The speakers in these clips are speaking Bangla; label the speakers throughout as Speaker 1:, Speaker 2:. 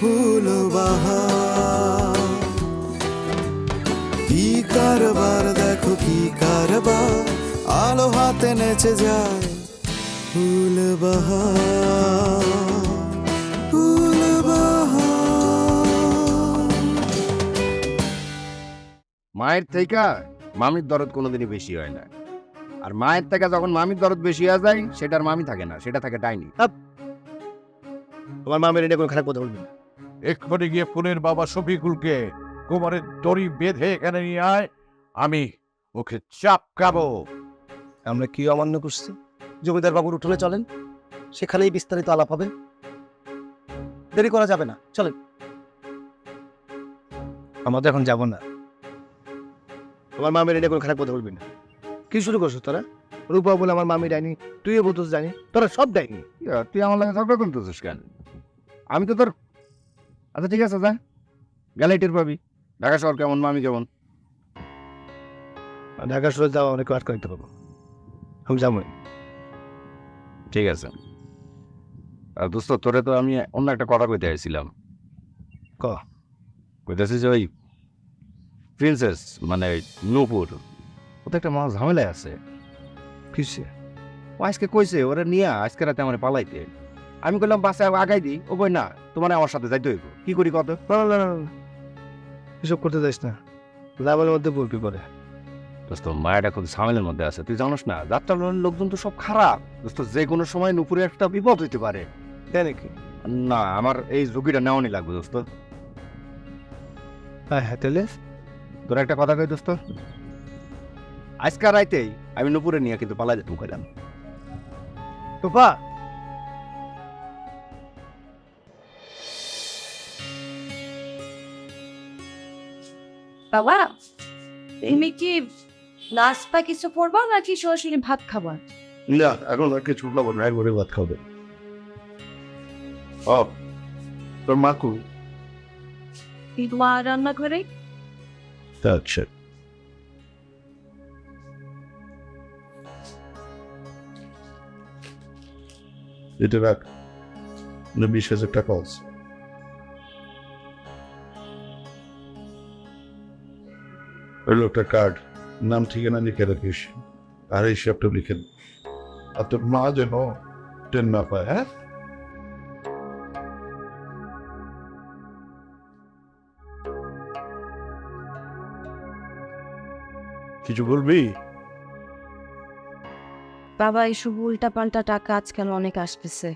Speaker 1: ফুল বাহার কি কারবার দেখো কি কারবার। আলো হাতে নেচে যায় ফুল বাহার ফুল
Speaker 2: মায়ের থেকে মামির দরদ কোনোদিনই বেশি হয় না। আর মায়ের থেকে যখন মামির দরদ বেশি হয়ে যায় সেটার মামি থাকে না সেটা থাকে ডাইনি।
Speaker 3: তোমার মামের এটা কোনো খারাপ কথা বলবি না।
Speaker 4: এক্ষুনি গিয়ে ফুলের বাবা শফিকুলকে কোমরের দড়ি বেঁধে এখানে নিয়ে আয় আমি ওকে চাপকাবো
Speaker 3: আমরা কি অমান্য করছি? জমিদার বাবুর উঠোনে চলেন সেখানেই বিস্তারিত আলাপ হবে। দেরি করা যাবে না চলেন। আমাদের এখন যাব না। তোমার মামের এটা কোনো খারাপ কথা বলবি না। কি শুরু করছ তোরা? রূপা বলে আমার মামি ডাইনি তুইও বলতেস জানি তোরা সব ডাইনি
Speaker 2: তুই আমার লাগে ঝগড়া করতেছিস কেন? আমি তো তোর আচ্ছা ঠিক আছে যা। গেলে টের পাবি। ঢাকা শহর কেমন? মামি কেমন?
Speaker 3: ঢাকা শহরে যাওয়া অনেক আটকে দিতে পারব আমি যাব
Speaker 2: ঠিক আছে। আর দোস্ত তোরে তো আমি অন্য একটা কথা কইতে আইছিলাম।
Speaker 3: ক?
Speaker 2: কইতেছি যে ওই প্রিন্সেস মানে নূপুর ও তো একটা মা ঝামেলায় আছে।
Speaker 3: কিসে?
Speaker 2: ও আজকে কইছে ওরা নিয়ে আজকে রাতে আমার পালাইতে। আমি কইলাম বাসে আগাই দিই ও কই না। তোমার আমার সাথে যাইতে হইব। কি করি কত
Speaker 3: না না না। এসব করতে যাইস না। লাভের মধ্যে বলবি পরে।
Speaker 2: দোস্ত মায়েরা খুব ঝামেলার মধ্যে আছে। তুই জানোস না যাত্রা লোকজন তো সব খারাপ। দোস্ত যে কোনো সময় নুপুরে একটা বিপদ হইতে পারে।
Speaker 3: তাই নাকি?
Speaker 2: না আমার এই ঝুঁকিটা নেওয়ানি লাগবে দোস্ত।
Speaker 3: হ্যাঁ হ্যাঁ তাহলে?
Speaker 2: তোর একটা কথা কই দোস্ত? আজকে রাইতেই আমি নুপুরে নিয়ে কিন্তু পালাই যেতাম কইলাম।
Speaker 3: রূপা
Speaker 5: বাবা তুমি কি নাস্তা কিছু করবা নাকি সরাসরি ভাত খাবা?
Speaker 4: না এখন আর কিছু খাব না একবারে ভাত খাবে। ও তোর মাকু
Speaker 5: মা রান্না করে?
Speaker 4: আচ্ছা। এটা রাখ বিশ হাজার টাকা আছে। হলো একটা কার্ড নাম ঠিকানা লিখে রাখিস। আর এই সবটা লিখে। আর তোর মা যেন টেন না পায় হ্যাঁ? কিছু বলবি?
Speaker 5: বাবা এইসব উল্টা পাল্টা টাকা আজকাল অনেক আসতেছে।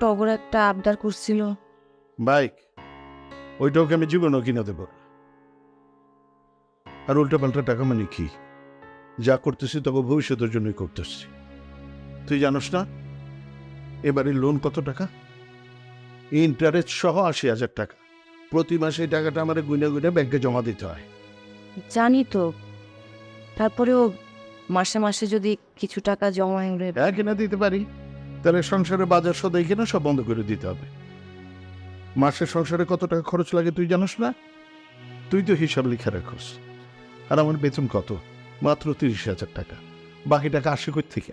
Speaker 5: টগর একটা আবদার করছিল।
Speaker 4: বাইক ওইটা ওকে আমি জীবনও কিনে দেবো? আর উল্টা পাল্টা টাকা মানে কি? যা করতেছি তবে ভবিষ্যতের জন্যই করতেছি। তুই জানোস না? এবারে লোন কত টাকা? ইন্টারেস্ট সহ আশি হাজার টাকা। প্রতি মাসে এই টাকাটা আমার গুনে গুনে ব্যাংকে জমা দিতে হয়।
Speaker 5: জানি তো। তারপরেও মাসে মাসে যদি কিছু টাকা জমা হলে
Speaker 4: হ্যাঁ কিনা দিতে পারি। তাহলে সংসারে বাজার সদাই কিনা সব বন্ধ করে দিতে হবে। মাসে সংসারে কত টাকা খরচ লাগে তুই জানোস না? তুই তো হিসাব লিখে রাখোস। আর আমার বেতন কত? মাত্র তিরিশ হাজার টাকা। বাকি টাকা আসে কই থেকে?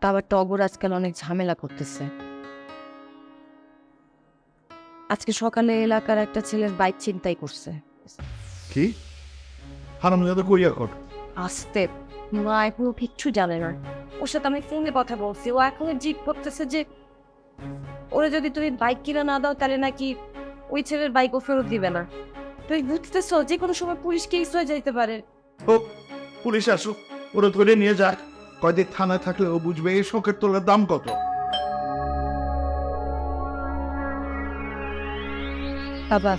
Speaker 5: তা আবার টগর আজকাল অনেক ঝামেলা করতেছে। আজকে সকালে এলাকার একটা ছেলের বাইক চিন্তাই করছে।
Speaker 4: কি? হারাম যাতে করিয়া কর
Speaker 5: আসতে মা এখনও কিচ্ছু জানে না। ওর সাথে আমি ফোনে কথা বলছি ও এখনও জিদ করতেছে যে ওরে যদি তুমি বাইক কিনে না দাও তাহলে নাকি ওই ছেলের বাইকও ফেরত দিবে না। তুই বুঝতেছো যে কোনো সময় পুলিশ কেস হয়ে যাইতে পারে।
Speaker 4: হোক পুলিশ আসুক ওরা ধরে নিয়ে যাক কয়দিন থানায় থাকলে ও বুঝবে এই শখের তোলার দাম কত।
Speaker 5: বাবা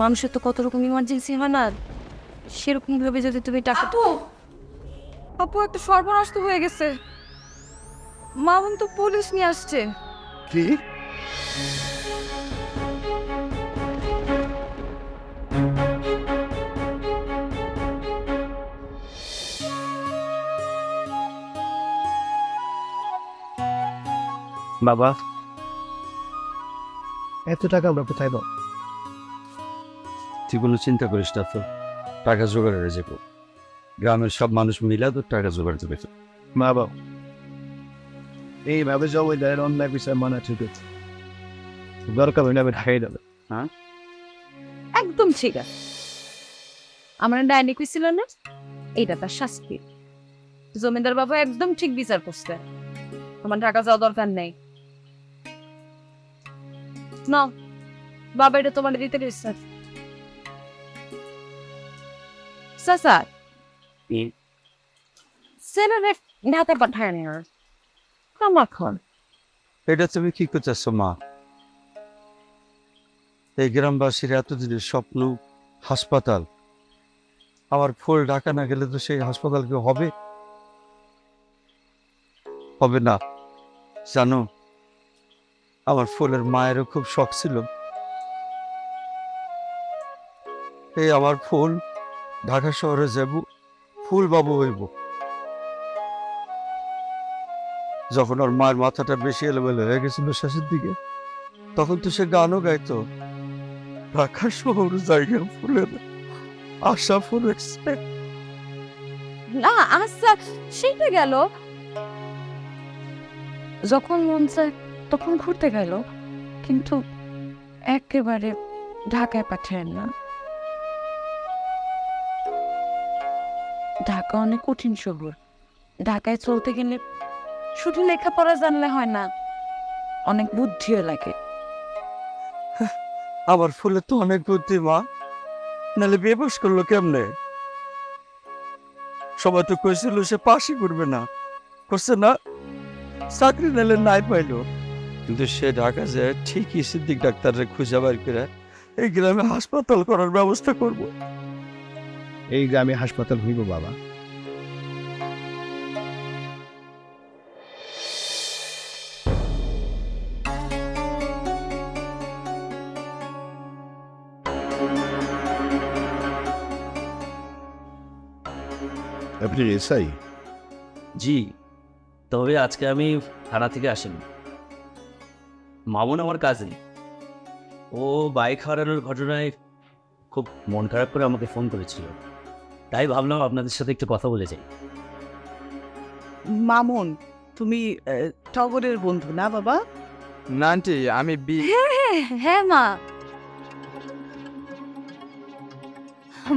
Speaker 5: মানুষের তো কত রকম ইমার্জেন্সি হয় না? সেরকম ভাবে যদি তুমি টাকা
Speaker 6: আপু! আপু একটা সর্বনাশ তো হয়ে গেছে।
Speaker 5: মামুন তো পুলিশ নিয়ে আসছে।
Speaker 3: কি? বাবা। এত টাকা আমরা কোথায় পাবো?
Speaker 6: তুই কোনো চিন্তা করিস না তো। টাকা জোগাড় হয়ে যাব। গ্রামের সব মানুষ মিলে তো টাকা জোগাড় দেবে তো।
Speaker 3: মা বাবা। এইভাবে যাব এদের অন্যায় বিষয় মানা ঠিক আছে। দরকার হইলে আমি ঢাকাই যাবে।
Speaker 5: একদম ঠিক আছে। আমার ডাইনি ছিল না? এইটা তার শাস্তি। জমিদার বাবা একদম ঠিক বিচার করছে। তোমার টাকা যাওয়া দরকার নেই। না বাবা এটা তোমার দিতে দিচ্ছে স্যার সেনারে ঢাকা পাঠায় নি আর কামাখন
Speaker 6: এটা তুমি কি করতেছ মা? এই গ্রামবাসীর এতদিনের স্বপ্ন হাসপাতাল। আমার ফুল ঢাকা না গেলে তো সেই হাসপাতাল কি হবে? হবে না। জানো আমার ফুলের মায়েরও খুব শখ ছিল। এই আমার ফুল, ঢাকা শহরে যাব ফুল বাবু হইব। যখন ওর মায়ের মাথাটা বেশি এলোমেলো হয়ে গেছিল শেষের দিকে, তখন তো সে গানও গাইতো। ঢাকা শহর জায়গা ফুলের আশা ফুলের
Speaker 5: না আচ্ছা সেটা গেল। যখন মন চায় তখন ঘুরতে গেল, কিন্তু একেবারে ঢাকায় পাঠায় না। ঢাকা অনেক কঠিন শহর। ঢাকায় চলতে গেলে শুধু লেখাপড়া জানলে হয় না, অনেক বুদ্ধিও লাগে।
Speaker 6: আমার ফুলে তো অনেক বুদ্ধি, মা। নাহলে বেবস করল কেমনে? সবাই তো কইছিল সে পাশই করবে না। করছে না, চাকরি নাহলে নাই পাইলো। কিন্তু সে ঢাকা যে ঠিকই সিদ্দিক ডাক্তাররে খুঁজে বার করে এই গ্রামে হাসপাতাল করার ব্যবস্থা করব।
Speaker 3: এই গ্রামে হাসপাতাল হইব বাবা।
Speaker 4: আপনি এসআই?
Speaker 7: জি তবে আজকে আমি থানা থেকে আসিনি। মামুন আমার কাজিন ও বাইক হারানোর ঘটনায় খুব মন খারাপ করে আমাকে ফোন করেছিল। তাই ভাবলাম আপনাদের সাথে একটু কথা বলে যাই।
Speaker 8: মামুন তুমি টগরের বন্ধু না বাবা?
Speaker 9: না আন্টি আমি বি
Speaker 5: হ্যাঁ মা।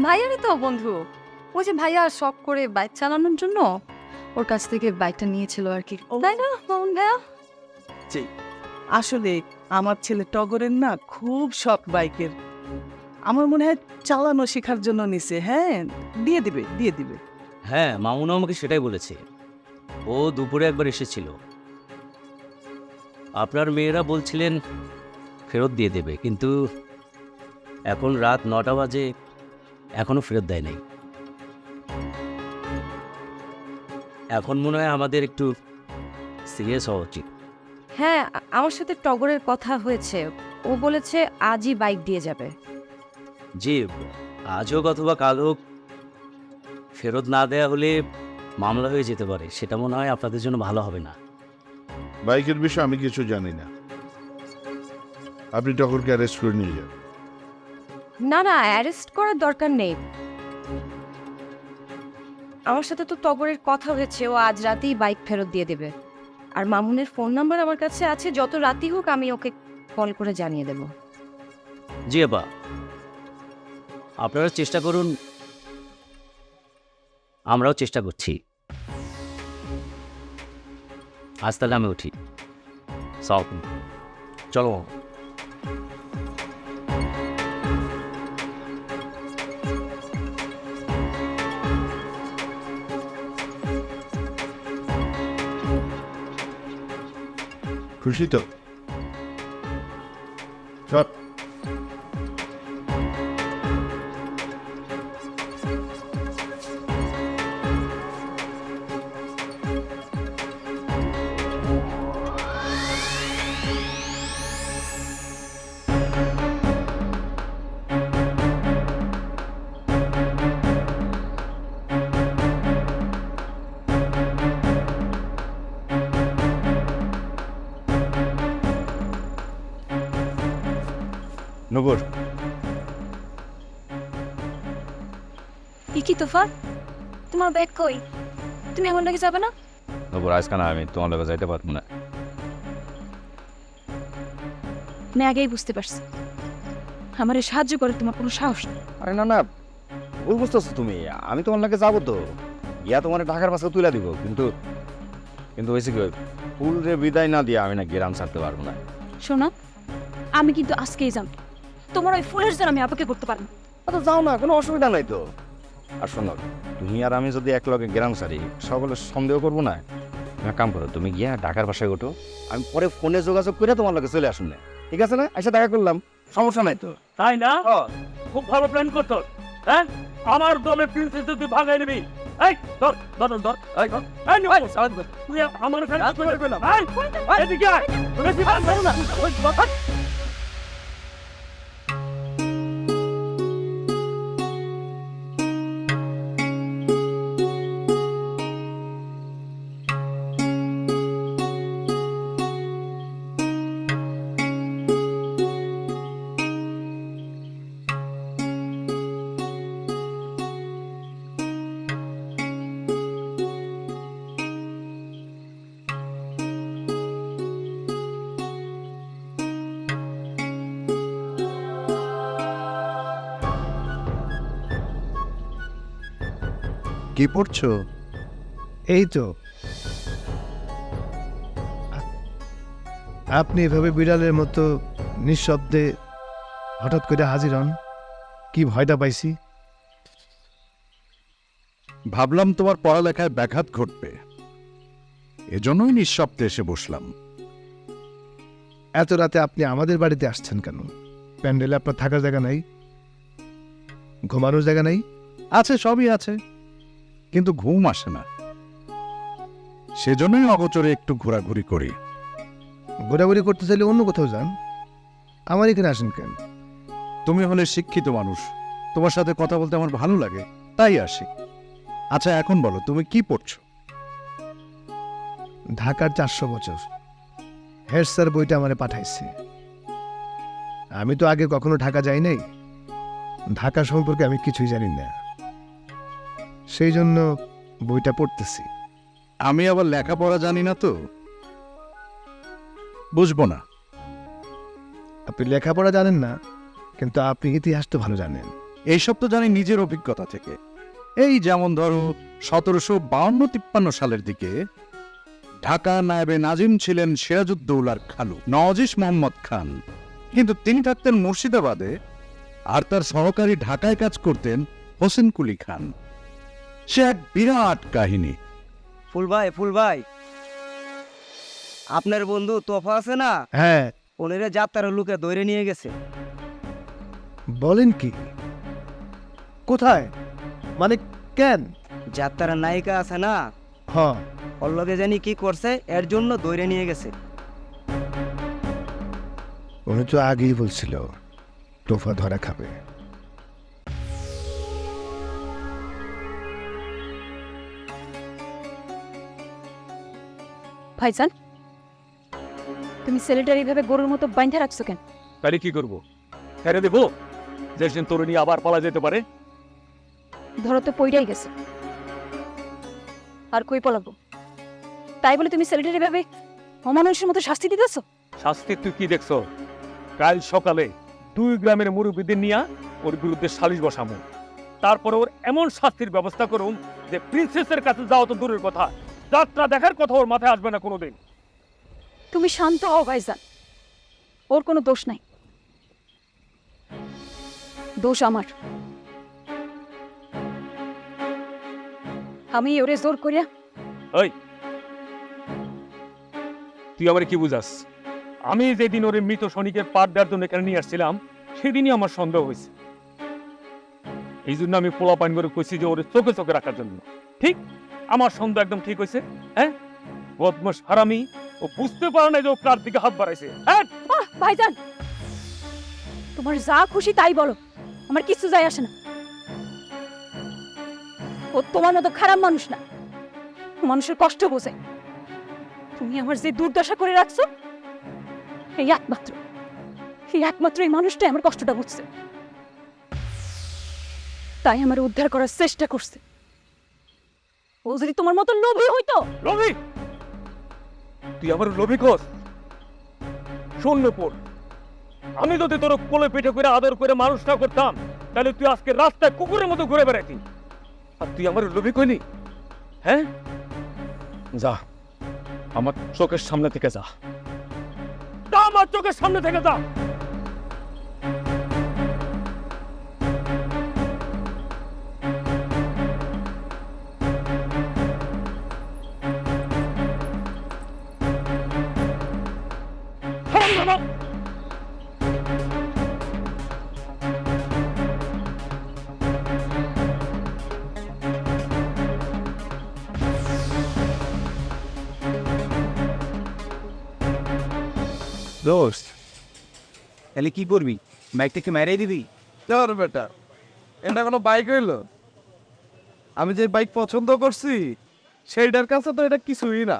Speaker 5: ভাইয়ারই তো বন্ধু। ওই যে ভাইয়া শখ করে বাইক চালানোর জন্য ওর কাছ থেকে বাইকটা নিয়েছিল আর কি। তাই না মামুন ভাইয়া?
Speaker 8: আসলে আমার ছেলে টগরের না খুব শখ বাইকের। আমার মনে হয় চালানো শেখার জন্য নিছে হ্যাঁ? দিয়ে দিবে দিয়ে দিবে।
Speaker 7: হ্যাঁ মামুনও আমাকে সেটাই বলেছে। ও দুপুরে একবার এসেছিল। আপনার মেয়েরা বলছিলেন ফেরত দিয়ে দেবে, কিন্তু এখন রাত নটা বাজে এখনও ফেরত দেয় নাই। এখন মনে হয় আমাদের একটু সিরিয়াস হওয়া উচিত।
Speaker 5: হ্যাঁ আমার সাথে টগরের কথা হয়েছে। ও বলেছে আজই বাইক দিয়ে যাবে।
Speaker 7: জি আজ হোক অথবা কাল হোক ফেরত না দেয়া হলে মামলা হয়ে যেতে পারে। সেটা মনে হয় আপনাদের জন্য ভালো হবে না।
Speaker 4: বাইকের বিষয়ে আমি কিছু জানি না। আপনি টকরকে অ্যারেস্ট করে নিয়ে যান।
Speaker 5: না না অ্যারেস্ট করার দরকার নেই। আমার সাথে তো টগরের কথা হয়েছে ও আজ রাতেই বাইক ফেরত দিয়ে দেবে। আর মামুনের ফোন নাম্বার আমার কাছে আছে যত রাতি হোক আমি ওকে কল করে জানিয়ে দেব।
Speaker 7: জি আপা। আপনারা চেষ্টা করুন। আমরাও চেষ্টা করছি। আজ তাহলে আমি উঠি। সব চলো
Speaker 4: খুশি তো? চল
Speaker 10: তোফা তোমার ব্যাগ কই? তুমি এমন লাগে যাবে না?
Speaker 2: আমি তোমার লগে যাইতে পারব না।
Speaker 10: আমি আগেই বুঝতে পারছি। আমার সাহায্য করে তোমার কোনো সাহস নেই।
Speaker 2: আরে না না ভুল বুঝতেছো তুমি। আমি তোমার লাগে যাব তো। ইয়া তোমার ঢাকার পাশে তুলে দিব কিন্তু কিন্তু হয়েছে কি ফুল রে বিদায় না দিয়ে আমি না গ্রাম ছাড়তে পারব না।
Speaker 10: শোনো আমি কিন্তু আজকেই যাব তোমার ওই ফুলের জন্য আমি অপেক্ষা করতে পারব।
Speaker 2: তো যাও না কোনো অসুবিধা নাই তো। আর শোনো তুমি আর আমি যদি এক লগে গ্রাম সারি সকলে সন্দেহ করব না। তুমি কাম করো তুমি গিয়া ঢাকার বাসায় ওঠো। আমি পরে ফোনে যোগাযোগ করে তোমার লগে চলে আসুন না। ঠিক আছে না? এসে দেখা করলাম। সমস্যা নাই তো?
Speaker 11: তাই না? খুব ভালো প্ল্যান করতো হ্যাঁ? আমার দলে প্রিন্সেস তুই ভাগাই নিবি। এই ধর ধর ধর এই ধর। এই নিও তুই আমার ফ্রেন্ড এদিকে আয়। বেশি করো না ওই
Speaker 12: কি পড়ছো?
Speaker 3: এই তো আপনি এভাবে বিড়ালের মতো নিঃশব্দে হঠাৎ করে হাজির হন? কি ভয়টা পাইছি?
Speaker 12: ভাবলাম তোমার পড়ালেখায় ব্যাঘাত ঘটবে। এজন্যই নিঃশব্দে এসে বসলাম।
Speaker 3: এত রাতে আপনি আমাদের বাড়িতে আসছেন কেন? প্যান্ডেলে আপনার থাকার জায়গা নাই? ঘুমানোর জায়গা নাই?
Speaker 12: আছে সবই আছে। কিন্তু ঘুম আসে না। সেজন্যই অগোচরে একটু ঘোরাঘুরি করি।
Speaker 3: ঘোরাঘুরি করতে চাইলে অন্য কোথাও যান। আমার এখানে আসেন কেন?
Speaker 12: তুমি হলে শিক্ষিত মানুষ। তোমার সাথে কথা বলতে আমার ভালো লাগে তাই আসি। আচ্ছা এখন বলো তুমি কি পড়ছো?
Speaker 3: ঢাকার চারশো বছর। হেড স্যার বইটা আমারে পাঠাইছে। আমি তো আগে কখনো ঢাকা যাই নাই। ঢাকা সম্পর্কে আমি কিছুই জানি না। সেই জন্য বইটা পড়তেছি।
Speaker 12: আমি আবার লেখাপড়া জানি না তো। বুঝব না।
Speaker 3: আপনি লেখাপড়া জানেন না কিন্তু আপনি ইতিহাস তো ভালো জানেন।
Speaker 12: এইসব তো জানি নিজের অভিজ্ঞতা থেকে। এই যেমন ধরো সতেরোশো বাউন্ন তিপ্পান্ন সালের দিকে ঢাকা নায়েবে নাজিম ছিলেন সিরাজউদ্দৌলার খালু নওয়াজিস মোহাম্মদ খান। কিন্তু তিনি থাকতেন মুর্শিদাবাদে আর তার সহকারী ঢাকায় কাজ করতেন হোসেন কুলি খান। সে এক বিরাট কাহিনী।
Speaker 13: ফুল ভাই ফুল ভাই আপনার বন্ধু তোফা আছে না?
Speaker 3: হ্যাঁ।
Speaker 13: ওনারে যাত্রার লোকে দৌড়ে নিয়ে গেছে।
Speaker 3: বলেন কি? কোথায়? মানে কেন?
Speaker 13: যাত্রার নায়িকা আছে না?
Speaker 3: হ
Speaker 13: ওর লগে জানি কি করছে এর জন্য দৌড়ে নিয়ে গেছে।
Speaker 3: উনি তো আগেই বলছিল তোফা ধরা খাবে।
Speaker 10: ভাইজান তুমি ছেলেটার এইভাবে গরুর মতো বাইন্ধে রাখছো কেন?
Speaker 11: তাহলে কি করব? ছেড়ে দেবো? যে সে তোর নিয়ে আবার পালা যেতে পারে।
Speaker 10: ধরো তো পইরাই গেছে। আর কই পলাবো? তাই বলে তুমি ছেলেটার এভাবে অমানুষের মতো শাস্তি দিতেছো?
Speaker 11: শাস্তি তুই কি দেখছ? কাল সকালে দুই গ্রামের মুরব্বীদের নিয়ে ওর বিরুদ্ধে সালিশ বসামো। তারপরে ওর এমন শাস্তির ব্যবস্থা করুম যে প্রিন্সেসের কাছে যাওয়া তো দূরের কথা। যাত্রা দেখার কথা ওর মাথায় আসবে না কোনোদিন।
Speaker 10: তুমি শান্ত হও ভাইজান। ওর কোনো দোষ নাই। দোষ আমার। আমি ওরে জোর করিয়া
Speaker 11: ওই তুই আমার কি বুঝাস? আমি যেদিন ওরে মৃত সনিকের পাট দেওয়ার জন্য এখানে নিয়ে আসছিলাম সেদিনই আমার সন্দেহ হয়েছে। এই জন্য আমি পোলা পাইন করে কইছি যে ওরে চোখে চোখে রাখার জন্য। ঠিক? আমার সন্দেহ একদম ঠিক হয়েছে হ্যাঁ? বদমাস হারামি, ও বুঝতে পারে না যে ও কার দিকে হাত বাড়াইছে। হ্যাঁ?
Speaker 10: ভাইজান! তোমার যা খুশি তাই বলো, আমার কিছু যায় আসে না। ও তোমার মতো খারাপ মানুষ না, মানুষের কষ্ট বোঝে। তুমি আমার যে দুর্দশা করে রাখছো, এই একমাত্র
Speaker 5: এই একমাত্র এই মানুষটাই আমার কষ্টটা বুঝছে। তাই আমার উদ্ধার করার চেষ্টা করছে। ও যদি তোমার মতো লোভী হইতো?
Speaker 11: লোভি? তুই আমার লোভি কর শূন্য আমি যদি তোর কোলে পিঠে করে আদর করে মানুষটা করতাম, তাহলে তুই আজকে রাস্তায় কুকুরের মতো ঘুরে বেড়াতি আর তুই আমার লোভি কইনি হ্যাঁ? যা, আমার চোখের সামনে থেকে যা আমার চোখের সামনে থেকে যা।
Speaker 14: দোস্ত। তাহলে কি করবি? বাইকটাকে মেরে দিবি?
Speaker 9: তোর বেটা এটা কোনো বাইক হইল? আমি যে বাইক পছন্দ করছি সেইটার কাছে তো এটা কিছুই না।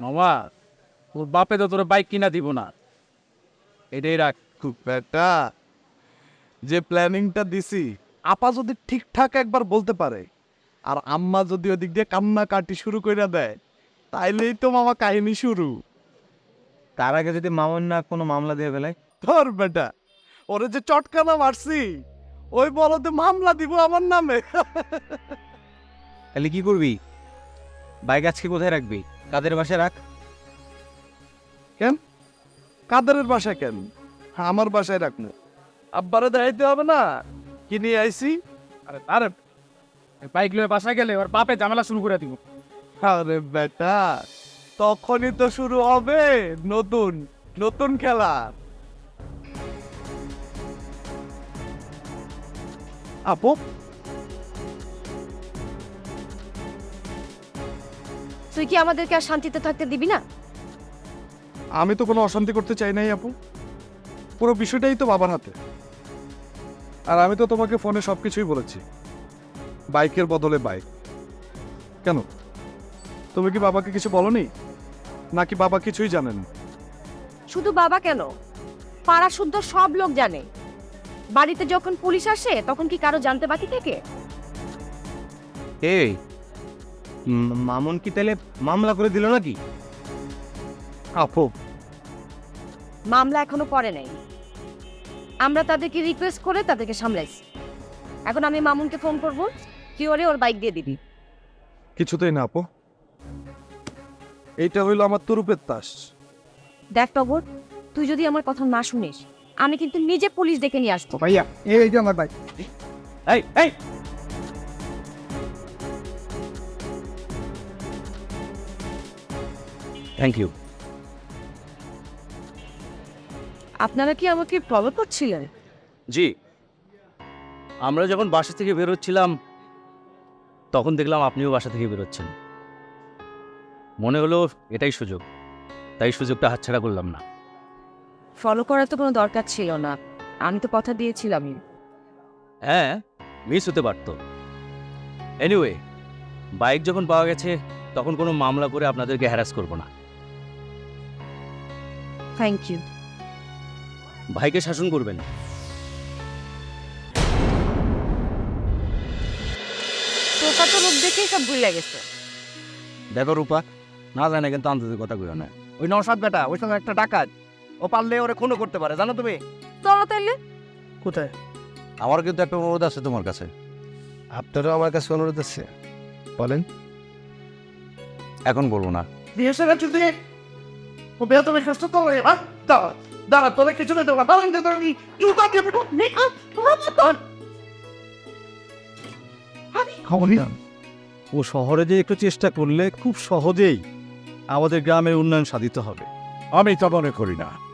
Speaker 9: মামা তোর বাপে তো তোর বাইক কিনা দিব না। এটাই রাখ খুব বেটা যে প্ল্যানিংটা দিছি আপা যদি ঠিকঠাক একবার বলতে পারে আর আম্মা যদি ওদিক দিয়ে কান্না কাটি শুরু করে দেয় তাইলেই তো মামা কাহিনী শুরু।
Speaker 14: তার আগে যদি মামন না কোনো মামলা দিয়ে ফেলে?
Speaker 9: ধর বেটা ওরে যে চটকানা মারছি ওই বলতে মামলা দিব আমার নামে।
Speaker 14: তাহলে কি করবি? বাইক আজকে কোথায় রাখবি? কাদের বাসায় রাখ। কেন?
Speaker 9: কাদের বাসায় কেন? আমার বাসায় রাখব আব্বারে দেখাইতে হবে না কি নিয়ে আইছি?
Speaker 11: আরে আরে বাইক লয়ে বাসায় গেলে ওর বাপে ঝামেলা শুরু করে দিব।
Speaker 9: আরে বেটা তখনই তো শুরু হবে নতুন নতুন খেলা। আপু?
Speaker 5: তুই কি আমাদেরকে আর শান্তিতে থাকতে দিবি না?
Speaker 9: আমি তো কোনো অশান্তি করতে চাই নাই আপু। পুরো বিষয়টাই তো বাবার হাতে। আর আমি তো তোমাকে ফোনে সব কিছুই বলেছি। বাইকের বদলে বাইক। কেন? তুমি কি বাবাকে কিছু বলনি? নাকি বাবা কিছুই জানেন?
Speaker 5: শুধু বাবা কেন? পাড়া শুদ্ধ সব লোক জানে। বাড়িতে যখন পুলিশ আসে তখন কি কারও জানতে বাকি থাকে?
Speaker 14: এই মামুন কি তাহলে মামলা করে দিল নাকি?
Speaker 9: আপু।
Speaker 5: মামলা এখনও পড়ে নাই। আমরা তাদেরকে রিকোয়েস্ট করে তাদেরকে সামলাইছি। এখন আমি মামুনকে ফোন করব কি ওরে ওর বাইক দিয়ে দিবি।
Speaker 9: কিছুতেই না আপু। এইটা হইল আমার তরুপের তাস।
Speaker 5: দেখ টগর তুই যদি আমার কথা না শুনিস আমি কিন্তু নিজে পুলিশ ডেকে নিয়ে আসব।
Speaker 3: ভাইয়া এই যে আমার ভাই।
Speaker 14: এই এই।
Speaker 7: থ্যাংক ইউ
Speaker 5: আপনারা কি আমাকে প্রবল করছিলেন?
Speaker 7: জি। আমরা যখন বাসা থেকে বেরোচ্ছিলাম তখন দেখলাম আপনিও বাসা থেকে বেরোচ্ছেন মনে হলো এটাই সুযোগ। তাই সুযোগটা হাতছাড়া করলাম না।
Speaker 5: ফলো করার তো কোনো দরকার ছিল না। আমি তো কথা দিয়েছিলামই।
Speaker 7: হ্যাঁ মিস হতে পারতো। এনিওয়ে বাইক যখন পাওয়া গেছে তখন কোনো মামলা করে আপনাদেরকে হ্যারাস করব না।
Speaker 5: থ্যাংক ইউ
Speaker 7: ভাইকে শাসন করবেন।
Speaker 5: তোতা তো রূপ দেখেই সব ভুলে গেছে।
Speaker 6: দেখো রূপা না জানে কিন্তু আন্তর্জাতিক কথা কইও না। ওই নসাদ বেটা ওই সঙ্গে একটা ডাকাত। ও পারলে ওরে খুনও করতে পারে জানো তুমি?
Speaker 5: চলো তাইলে।
Speaker 3: কোথায়?
Speaker 6: আমার কিন্তু একটা অনুরোধ আছে তোমার কাছে।
Speaker 3: আপনারও আমার কাছে অনুরোধ আছে। বলেন।
Speaker 6: এখন বলব না।
Speaker 9: বিয়ে সেরা চুদি ও বেয়া তুমি কষ্ট করো এবার দাঁড়া দাঁড়া তোদের কিছু নেই দেবো দাঁড়া কিন্তু আমি জুতা দিয়ে দেবো
Speaker 6: ও শহরে যে একটু চেষ্টা করলে খুব সহজেই আমাদের গ্রামের উন্নয়ন সাধিত হবে।
Speaker 4: আমি তা মনে করি না।